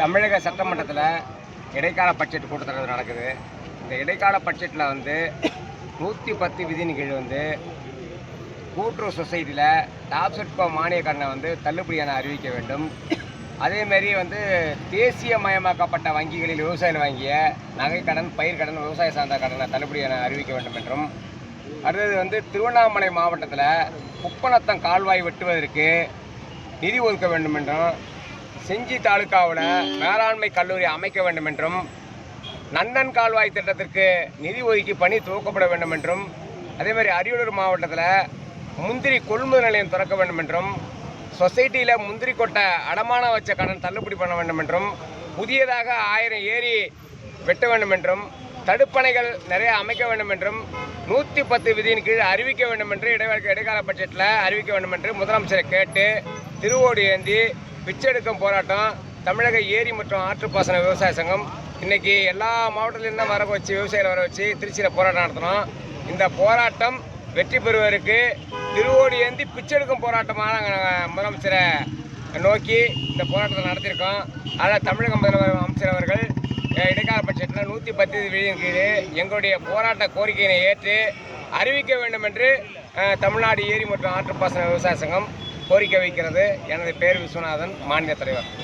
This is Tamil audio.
தமிழக சட்டமன்றத்தில் இடைக்கால பட்ஜெட் கூட்டத்தொடர் நடக்குது. இந்த இடைக்கால பட்ஜெட்டில் வந்து நூற்றி பத்து விதியின் கீழ் வந்து கூட்டுறவு சொசைட்டியில் டாப்செட்கோ மானிய கடனை வந்து தள்ளுபடியான அறிவிக்க வேண்டும். அதேமாரி வந்து தேசியமயமாக்கப்பட்ட வங்கிகளில் விவசாயிகள் வாங்கிய நகைக்கடன் பயிர்க்கடன் விவசாய சார்ந்த கடனை தள்ளுபடியான அறிவிக்க வேண்டும் என்றும். அடுத்தது வந்து திருவண்ணாமலை மாவட்டத்தில் குப்பநத்தம் கால்வாய் வெட்டுவதற்கு நிதி ஒதுக்க வேண்டும் என்றும் செஞ்சி தாலுக்காவில் மேலாண்மை கல்லூரி அமைக்க வேண்டும் என்றும் நந்தன் கால்வாய் திட்டத்திற்கு நிதி ஒதுக்கி பணி துவக்கப்பட வேண்டும் என்றும் அதே மாதிரி அரியலூர் மாவட்டத்தில் முந்திரி கொள்முதல் நிலையம் திறக்க வேண்டும் என்றும் சொசைட்டியில் முந்திரி கொட்டை அடமான வச்ச கடன் தள்ளுபடி பண்ண வேண்டும் என்றும் புதியதாக ஆயிரம் ஏரி வெட்ட வேண்டும் என்றும் தடுப்பணைகள் நிறைய அமைக்க வேண்டும் என்றும் நூற்றி பத்து விதியின் கீழ் அறிவிக்க வேண்டும் என்று இடைவெளி இடைக்கால பட்ஜெட்டில் அறிவிக்க வேண்டும் என்று முதலமைச்சரை கேட்டு திருவோடு ஏந்தி பிச்செடுக்கும் போராட்டம் தமிழக ஏரி மற்றும் ஆற்றுப்பாசன விவசாய சங்கம். இன்றைக்கி எல்லா மாவட்டத்திலிருந்தும் வர வச்சு விவசாயிகளை வர வச்சு திருச்சியில் போராட்டம் நடத்தினோம். இந்த போராட்டம் வெற்றி பெறுவதற்கு திருவோடி ஏந்தி பிச்செடுக்கும் போராட்டமாக நாங்கள் முதலமைச்சரை நோக்கி இந்த போராட்டத்தை நடத்தியிருக்கோம். அதில் தமிழக முதல்வர் அமைச்சர் அவர்கள் இடைக்கால பட்ஜெட்டில் நூற்றி பத்து விதியின் கீழ் எங்களுடைய போராட்ட கோரிக்கையினை ஏற்று அறிவிக்க வேண்டும் என்று தமிழ்நாடு ஏரி மற்றும் ஆற்றுப்பாசன விவசாய சங்கம் கோரிக்கை வைக்கிறது. எனது பேர் விஸ்வநாதன் மாநில தலைவர்.